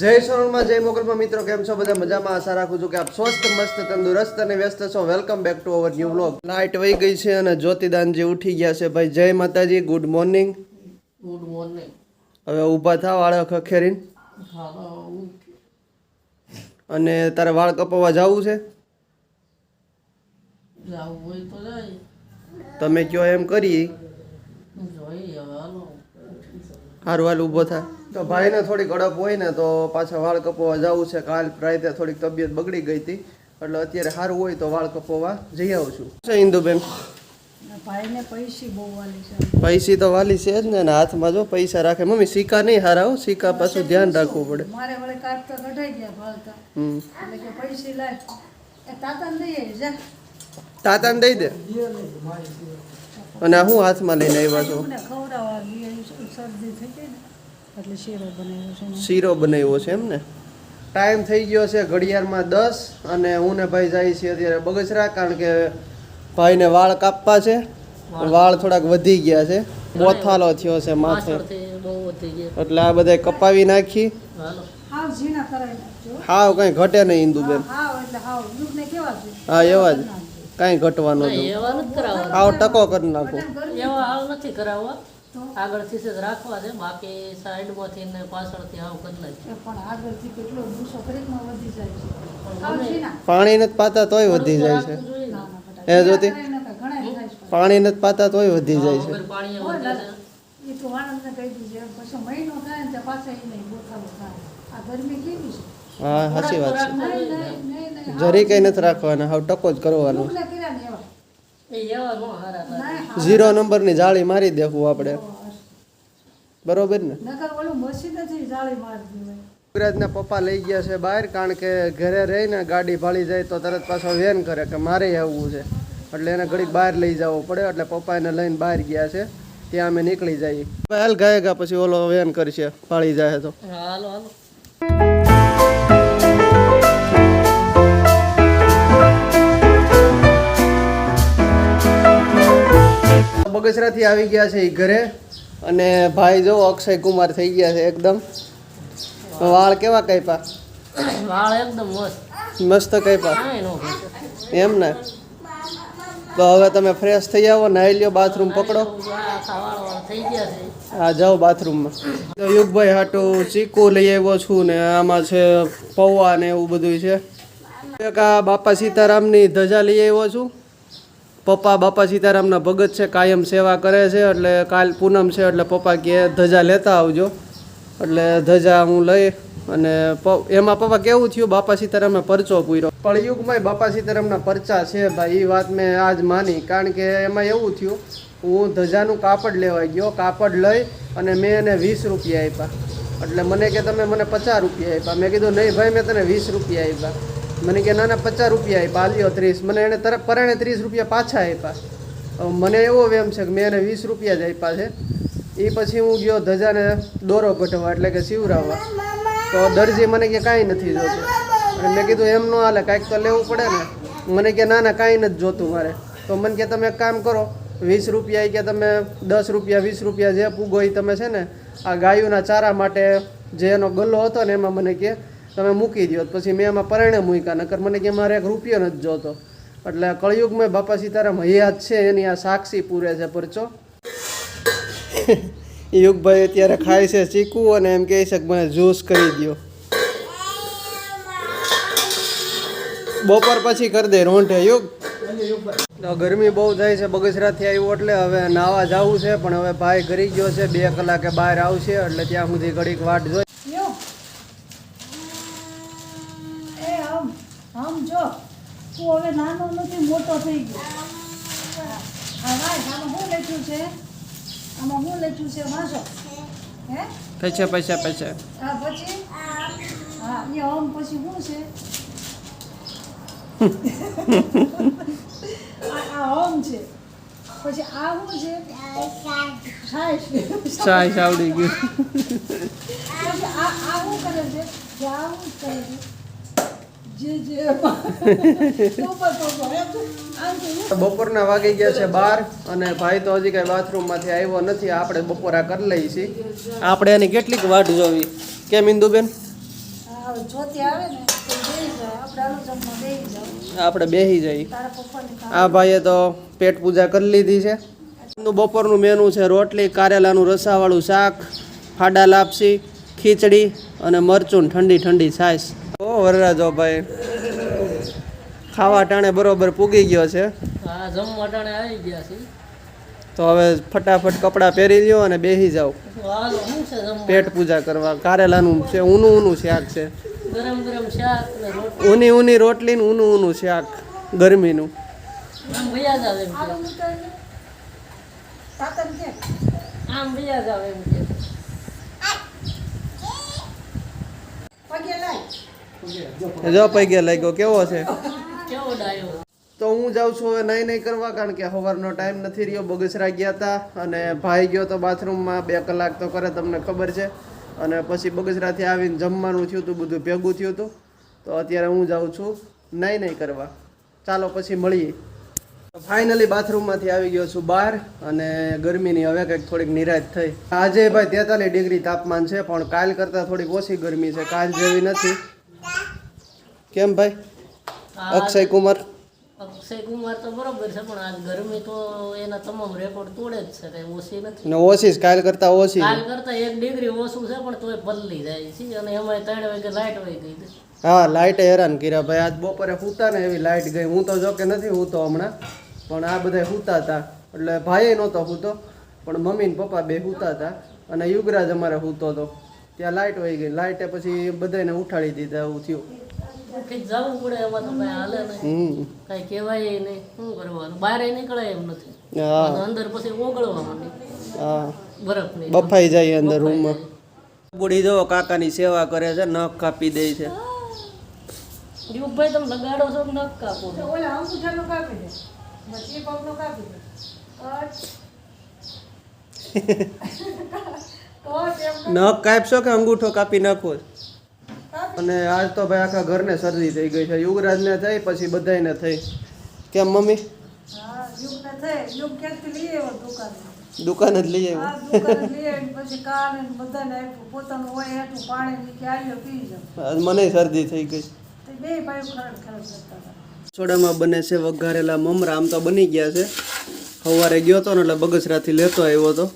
જય સોનલમાં જય મોકલમાં. મિત્રો કેમ છો? બધા મજામાં? આશા રાખું છું કે આપ સ્વસ્થ મસ્ત તંદુરસ્ત અને વ્યસ્ત છો. Welcome back to our new blog light વહી ગઈ છે અને જ્યોતિદાનજી ઉઠી ગયા છે. ભાઈ જય માતાજી. ગુડ મોર્નિંગ ગુડ મોર્નિંગ હવે ઊભા થા વાળ ખખેરીન. અને તારે વાળ કપાવવા જવું છે? તમે કયો એમ કરી. જોઈએ હારું હાલ ઊભો થા. તો ભાઈને થોડીક અડપ હોય ને તો પાછા વાળ કપોવા જવું છે. કાલ રાતે થોડીક તબિયત બગડી ગઈ હતી. એટલે અત્યારે સારું હોય તો વાળ કપોવા જઈ આવું છું છે ઇન્દુબેન? ભાઈને પૈસી બહુ વાલી છે. પૈસી તો વાલી છે જ ને અને હાથમાં જો પૈસા રાખે. મમ્મી સિક્કા નહીં હારા સિક્કા પાછું ધ્યાન રાખવું પડે. મારે વળે કાઢતા કઢાઈ ગયા ભાલતા. એટલે કે પૈસી લાય. એ તાતાને દઈ આવી જા. તાતાને દઈ દે? અને હું હાથમાં લઈને આવ્યા છો? ખવડાવવા શરદી થઈ ગઈ ને. એટલે શીરો બનાવ્યો છે શીરો બનાવ્યો છે એમ ને? ટાઈમ થઈ ગયો છે ઘડિયાળમાં દસ અને હું ને ભાઈ જાય છે અત્યારે બગસરા કારણ કે ભાઈને વાળ કાપવા છે. વાળ. થોડાક વધી ગયા છે. બોથાલો થયો છે માથે. પાછળથી બહુ વધી ગયા. એટલે આ બધા કપાવી નાખી. હાવ કઈ ઘટે નહીં ઇન્દુબેન હાવ એટલે હાવ. યુગને કેવા છે? હા એવા જ. કાંઈ ઘટવાનું આવ ટકો કરી નાખો. નથી કરાવવા. આગળથી જ રાખવા છે બાકી સાઈડમાંથી ને પાછળથી આવું કરી નાખી પણ આગળથી કેટલો ગુસ્સો કરીકમાં વધી જાય છે? પાણી નથી પાતા તોય વધી જાય છે. એ જોતી છે. પાણી નથી પાતા તોય વધી જાય છે. છે એ તો આનંદને કહી દીધું પછી મહિનો થાય ને પાછા એ નહીં બોથાલો થાય. આ ગરમી કેવી છે? હા સાચી વાત છે. જરી કઈ નથી રાખવાના. હાવ ટકો જ કરવાનો. ઝીરો નંબરની જાળી મારી દેવું આપણે. બરોબર ને? નકર ઓલું મશીન નથી જાળી મારી દેવાય યુવરાજના પપ્પા લઈ ગયા છે બહાર કારણ કે ઘરે રહીને ગાડી ભાળી જાય તો તરત પાછો વેન કરે કે મારે આવવું છે. એટલે એને ઘડીક બહાર લઈ જવો પડે એટલે પપ્પા એને લઈને બહાર ગયા છે. ત્યાં અમે નીકળી જઈએ. હાલ ગાય ગા પછી ઓલો વેન કરશે ભાળી જાય તો. હાલો હાલો. બગસરાથી આવી ગયા છે એ ઘરે. અને ભાઈ જો અક્ષય કુમાર થઈ ગયા છે એકદમ. વાળ કેવા કાપ્યા વાળ એકદમ મસ્ત. મસ્ત કાપ્યા. એમ ને? તો હવે તમે ફ્રેશ થઈ આવો નાહી લ્યો બાથરૂમ પકડો. હા જાઓ બાથરૂમમાં. તો યુગભાઈ હાટો ચીકુ લઈ આવ્યો છું ને આમાં છે પૌવા ને એવું બધું છે. એક આ બાપા સીતારામની ધજા લઈ આવ્યો છું. પપ્પા, બાપા સીતારામના ભગત છે, કાયમ સેવા કરે છે, એટલે કાલ પૂનમ છે, એટલે પપ્પા કે ધજા લેતા આવજો. એટલે ધજા હું લઈ અને એમાં પપ્પા કેવું થયું? બાપા સીતારામે પરચો પૂર્યો. પણ યુગમાં બાપા સીતારામના પરચા છે ભાઈ એ વાત મેં આજ માની. કારણ કે એમાં એવું થયું, હું ધજાનું કાપડ લેવા ગયો, કાપડ લઈ અને મેં એને વીસ રૂપિયા આપ્યા. એટલે મને કે તમે મને પચાસ રૂપિયા આપ્યા. મેં કીધું, નહીં ભાઈ, મેં તને વીસ રૂપિયા આપ્યા. મને કે ના ના પચાસ રૂપિયા આપ્યા, આલ્યો ત્રીસ. મને એને તરફ પરણે ત્રીસ રૂપિયા પાછા આપ્યા. મને એવો વેમ છે કે મેં એને વીસ રૂપિયા જ આપ્યા છે. એ પછી હું ગયો ધજાને દોરો પટવા એટલે કે સિવરાવવા તો દરજી મને કે કાંઈ નથી જોતું. અને મેં કીધું, એમ ન હાલે, કાંઈક તો લેવું પડે ને. મને કે, ના ના, કાંઈ નથી જોતું મારે. તો મને કે, તમે એક કામ કરો, વીસ રૂપિયા કે તમે દસ રૂપિયા, વીસ રૂપિયા જે પૂગો એ તમે છે ને, આ ગાયોના ચારા માટે જે એનો ગલ્લો હતો ને, એમાં મને કે તમે મૂકી દો પછી મેં એમાં પરણે મૂક્યા, નકર મને કે મારે એક રૂપિયો નથી જોતો. એટલે કળયુગમાં બાપા સીતારામ હયાત છે, એની આ સાક્ષી પૂરે છે, પરચો. યુગભાઈ અત્યારે ખાય છે ચીકુ અને એમ કહે છે કે મને જ્યુસ કરી દો બપોર પછી કરી દે રોંઢે, યુગ. ગરમી બહુ થાય છે, બગસરાથી આવ્યું એટલે હવે નાવા જવું છે, પણ હવે ભાઈ ઘરી ગયો છે, બે કલાકે બહાર આવશે, એટલે ત્યાં સુધી ઘડીક વાટ જોઈ નથી થઈ ગયો. હા ભાઈ આમાં શું લખ્યું છે? આમાં શું લખ્યું છે? વાંચો હે? પૈસા પૈસા પૈસા. હા પછી? હા એ આમ પછી શું છે? આ આ હોમ છે. પછી આ શું છે? સાય સાવડી ગયું. પછી આ આ શું કરે છે? આ શું કરે છે. બપોરના વાગી ગયા છે બાર અને ભાઈ તો હજી કઈ બાથરૂમમાંથી આવ્યો નથી. આપણે બપોરા કરી લઈએ છીએ. આપણે એની કેટલીક વાટ જોવી? કેમ ઇન્દુબેન? આપણે બેસી જઈએ. આ ભાઈએ તો પેટ પૂજા કરી લીધી છે. બપોરનું મેનુ છે રોટલી કારેલાનું રસાવાળું શાક ફાડા લાપસી ખીચડી અને મરચું ઠંડી ઠંડી છાશ. ઓ વરરાજો ભાઈ. ખાવા ટાણે બરોબર પૂગી ગયો છે. હા જમવા ટાણે આવી ગયા છે. તો હવે ફટાફટ કપડાં પહેરી લ્યો અને બેસી જાઓ. પેટ પૂજા કરવા. કારેલાનું છે ઊનું ઊનું શાક છે. ગરમ ગરમ શાક ઊની ઊની રોટલી ને ઊનું ઊનું શાક ગરમીનું. આમ ભૈયા જાવ એમ કે આલુ મૂકાય ને તાતન કે આમ ભૈયા જાવ એમ કે પગે લાય જો પૈગે લાગ્યો. કેવો છે? તો હું જાઉં છું હવે નહીં નહીં કરવા કારણ કે સવારનો ટાઈમ નથી રહ્યો. બગસરા ગયા હતા અને ભાઈ ગયો તો બાથરૂમમાં. બે કલાક તો કરે તમને ખબર છે. અને પછી બગસરાથી આવીને જમવાનું થયું હતું બધું ભેગું થયું હતું તો અત્યારે હું જાઉં છું નહીં નહીં કરવા. ચાલો પછી મળીએ. ફાઇનલી બાથરૂમમાંથી આવી ગયો છું બહાર અને ગરમીની હવે કંઈક થોડીક નિરાશ થઈ. આજે ભાઈ તેતાલીસ ડિગ્રી તાપમાન છે પણ કાલ કરતાં થોડીક ઓછી ગરમી છે. કાલ જેવી નથી. કેમ ભાઈ? અક્ષય કુમાર? અક્ષય કુમાર તો બરોબર છે પણ આજ ગરમી તો એના તમામ રેકોર્ડ તોડે જ છે કઈ ઓછી નથી. ને ઓછી કાલ કરતાં ઓછી કાલ કરતા એક ડિગ્રી ઓછું છે પણ તોય બદલી જાય છે અને એમાં ત્રણ વાગે લાઈટ વહી ગઈ હા લાઇટે હેરાન કર્યા ભાઈ. આજ બપોરે સૂતા ને એવી લાઇટ ગઈ. હું તો જો કે નથી સૂતો હમણાં પણ આ બધા સૂતા હતા. એટલે ભાઈ નહોતો સૂતો પણ મમ્મી ને પપ્પા બે સૂતા હતા અને યુગરાજ અમારે સૂતો હતો. ત્યાં લાઇટ વહી ગઈ. લાઇટે પછી બધાને ઉઠાડી દીધા એવું થયું. કંઈક જવું પડે એમાં તો કઈ હાલે નહીં. કાંઈ કહેવાય નહીં. શું કરવાનું? બહાર નીકળાય એમ નથી. હા. અંદર પછી ઓગળવા માંડી હા. બરફ નહીં. બફાઈ જાય અંદર રૂમમાં. બુડી જો કાકાની સેવા કરે છે નખ કાપી દે છે. યુગભાઈ તમે લગાડો છો નખ કાપો? ઓલા અંગૂઠાનું કાપી દે. પછી પગનું કાપી દે. કટ. કટ એમ. નખ કાપશો કે અંગૂઠો કાપી નાખો? છે? અને આજ તો ભાઈ આખા ઘરને શરદી થઈ ગઈ છે. યુગરાજને થઈ પછી બધાયને થઈ. કેમ મમ્મી? દુકાન? દુકાન જ લઈ આવ્યો. મને શરદી થઈ ગઈ. તો બે ભાઈ ખરાબ ખરાબ કરતા હતા. સોડામાં બને છે વઘારેલા મમરા આમ તો બની ગયા છે. સવારે ગયો હતો ને એટલે બગસરાથી લેતો આવ્યો હતો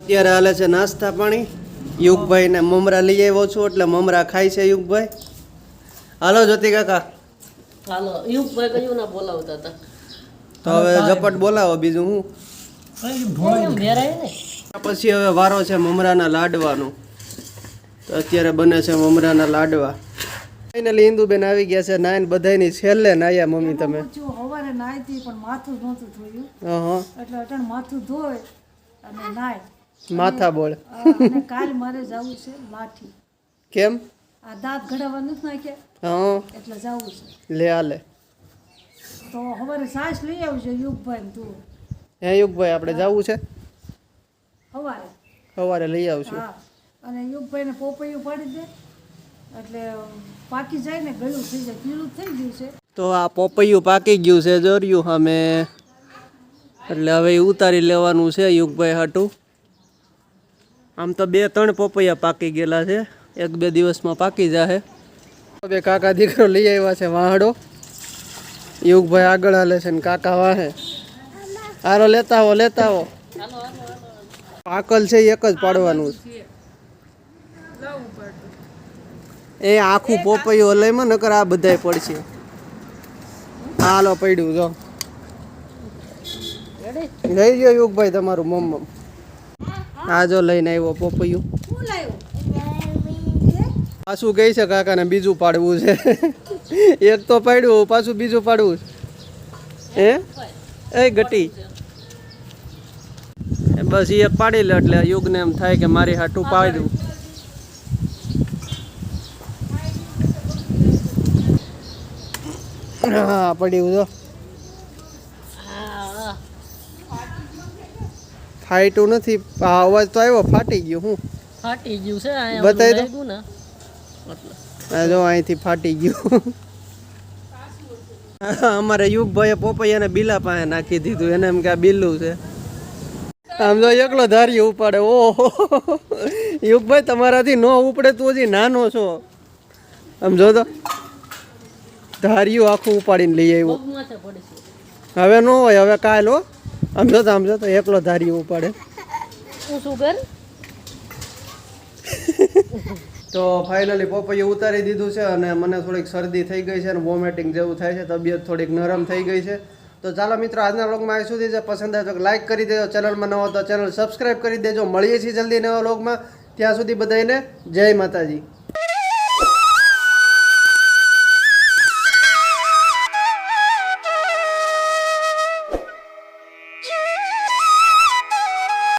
અત્યારે હાલે છે નાસ્તા પાણી. યુગભાઈ ને મમરા લઈ આવ્યો છું એટલે મમરા ખાય છે યુગભાઈ. હાલો જ્યોતિ કાકા. હાલો યુગભાઈ કયું ના બોલાવતા હતા? તો હવે ઝપટ બોલાવો બીજું હું. પછી હવે વારો છે મમરાના લાડવાનો. તો અત્યારે બને છે મમરાના લાડવા. ફાઇનલી ઇન્દુબેન આવી ગયા છે નાઈન બધાયની છેલ્લે નાયા મમ્મી તમે. હવારે નાહતી પણ માથું નહોતું ધોયું. હા હા એટલે અટણ માથું ધોય અને નાય. માથા બોળ. કાલ મારે જવું છે માઠી. કેમ? આ દાંત ઘડાવવા નથી નાખ્યા હા. એટલે જવું છે. લે આલે તો હવે સાસ લઈ આવજો યુગભાઈ તું. હે યુગભાઈ આપણે જવું છે? હવારે. સવારે લઈ આવશું. હા. અને યુગભાઈને પોપૈયું પાડી દે. એટલે પાકી જાય ને ગળું થઈ જાય પીળું થઈ ગયું છે. તો આ પોપૈયું પાકી ગયું છે જોર્યું અમે એટલે હવે ઉતારી લેવાનું છે યુગભાઈ હાટું. આમ તો બે ત્રણ પોપૈયા પાકી ગયેલા છે. એક બે દિવસમાં પાકી જાહે. બે કાકા દીકરો લઈ આવ્યા છે વાહડો. યુગભાઈ આગળ હાલે છે ને કાકા વાહે. હારો લેતા આવો લેતા આવો. પાકલ છે એક જ પાડવાનું છે. એ આખું પોપૈયું હલાઈમાં નકર આ બધાય પડશે. હાલો, પડ્યું, જો. લઈ ગયો યુગભાઈ તમારું મમ્મ. આ જો લઈને આવ્યો પોપૈયું. પાછું કહી છે કાકાને બીજું પાડવું છે. એક તો પાડ્યું, પાછું બીજું પાડવું હે? એ ગટી. બસ એ પાડી લે એટલે યુગને એમ થાય કે મારી હાટું પાડ્યું. હા, પડ્યું જો હા ફાઈટું નથી. આ અવાજ તો આવ્યો ફાટી ગયું હું. ફાટી ગયું છે આ બતાવી દઉં ને. જો અહીંથી ફાટી ગયું. અમારે યુગભાઈએ પોપૈયાને બિલા પાસે નાખી દીધું એને એમ કે આ બિલ્લું છે. આમ જો એકલો ધારી ઉપાડે ઓહો. યુગભાઈ તમારાથી ન ઉપડે તો હજી નાનો છો. આમ જો તો ધાર્યું આખું ઉપાડીને લઈ આવ્યો. હવે ન હોય હવે કાલ હો. આમ જો તો આમ જો તો એકલો ધાર્યું ઉપાડે. હું શું કર તો ફાઇનલી પપૈયું ઉતારી દીધું છે અને મને થોડીક શરદી થઈ ગઈ છે અને વોમિટિંગ જેવું થાય છે તબિયત થોડીક નરમ થઈ ગઈ છે. તો ચાલો મિત્રો આજના વ્લોગમાં અહીં સુધી છે પસંદ આવે તો લાઈક કરી દેજો. ચેનલમાં નવો તો ચેનલ સબસ્ક્રાઈબ કરી દેજો. મળીએ છીએ જલ્દી નવા વ્લોગમાં ત્યાં સુધી બધાને જય માતાજી.